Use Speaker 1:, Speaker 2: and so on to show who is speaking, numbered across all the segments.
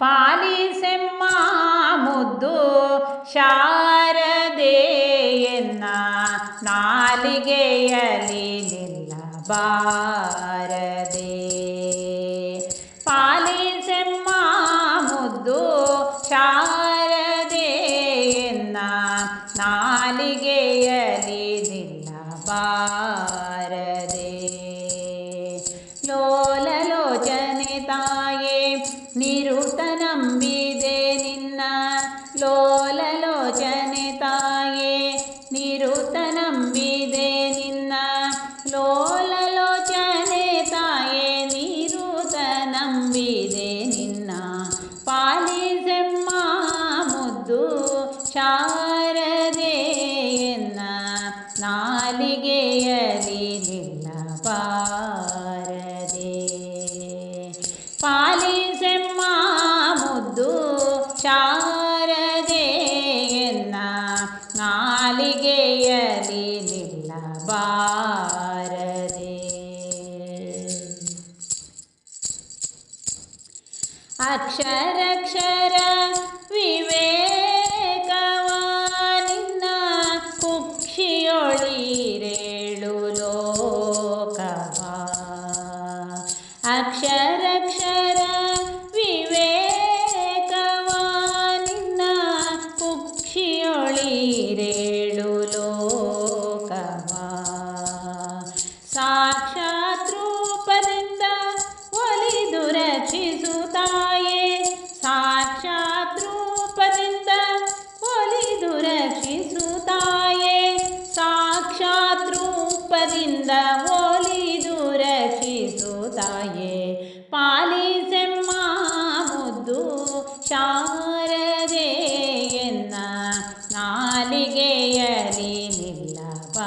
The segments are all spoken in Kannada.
Speaker 1: ಪಾಲಿಸೆಮ್ಮ ಮುದ್ದು ಶಾರದೆಯನ್ನ ನಾಲಿಗೆಯಲಿ ನಿಲ್ಲಬಾರದೆ ಪಾಲಿಸೆಮ್ಮ ಮುದ್ದು ಶಾರದೆಯನ್ನ ನಾಲಿಗೆಯಲಿ ನಿಲ್ಲಬಾರದೆ ನಾಲಿಗೆಯಲಿ ನಿಲ್ಲಬಾರದೆ ಪಾಲಿಸೆಮ್ಮ ಮುದ್ದು ಶಾರದೆಯನ್ನ ನಾಲಿಗೆಯಲಿ ನಿನ್ನ ಬಾರದೆ. ಅಕ್ಷರಕ್ಷರ ವಿವೇಕವ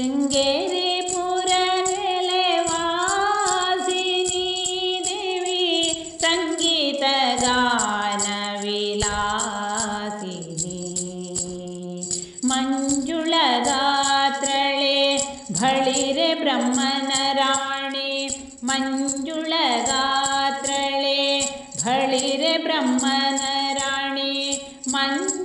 Speaker 1: शृङ्गेरि पुरलेवादिनी देवी सङ्गीतगानविलानि मञ्जुळगात्रले भळिर् ब्रह्मण राणे मञ्जुळगात्रले भळिर् ब्रह्म मञ्ज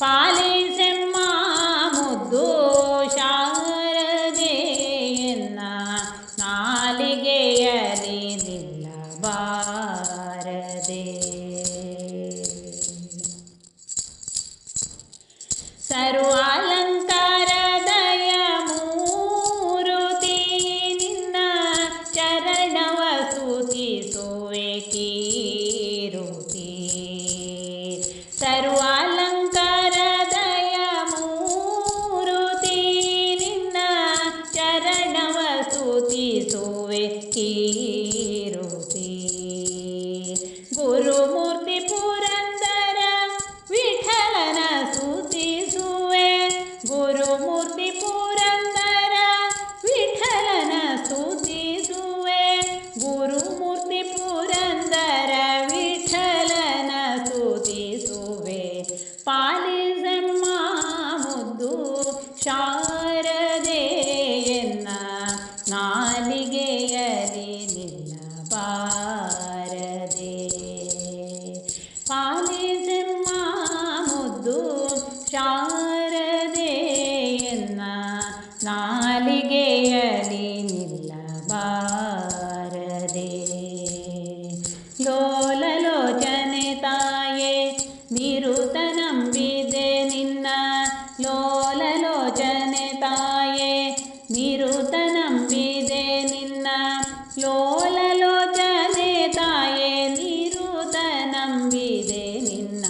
Speaker 1: ಪಾಲಿಸೆಮ್ಮ ಮುದ್ದು ಶಾರದೆಯನ್ನ ನಾಲಿಗೆಯಲಿ ನಿಲ್ಲಬಾರದೆ ಸರ್ವಾಲಂಕಾರದಯ ಶಾರದೆಯನ್ನ ನಾಲಿಗೆಯಲಿ ನಿಲ್ಲಬಾರದೆ ಪಾಲಿಸಮ್ಮ ಮುದ್ದು ಶಾರದೆಯನ್ನ ನಾಲಿಗೆಯಲಿ ನಿಲ್ಲಬಾರದೆ ಲೋಲಲೋಚನೆ ನಿರುತ ನಂಬಿದೆ ನಿನ್ನ ಲೋಲಲೋಚನೆ ತಾಯೇ ನಿರುತ ನಂಬಿದೆ ನಿನ್ನ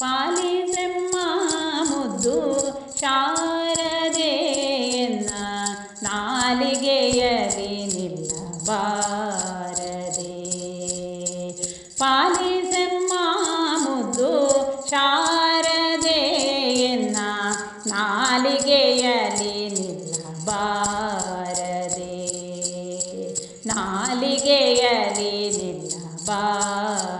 Speaker 1: ಪಾಲಿಸೆಮ್ಮ ಮುದ್ದು ಶಾರದೆಯನ್ನ ನಾಲಿಗೆಯರಿ ನಿಲ್ಲಬಾರದೆ ಪಾಲಿಸೆಮ್ಮ ನಿಲ್ಲಬಾರದೆ ನಿನ್ನ ನಿಲ್ಲಬಾರದೆ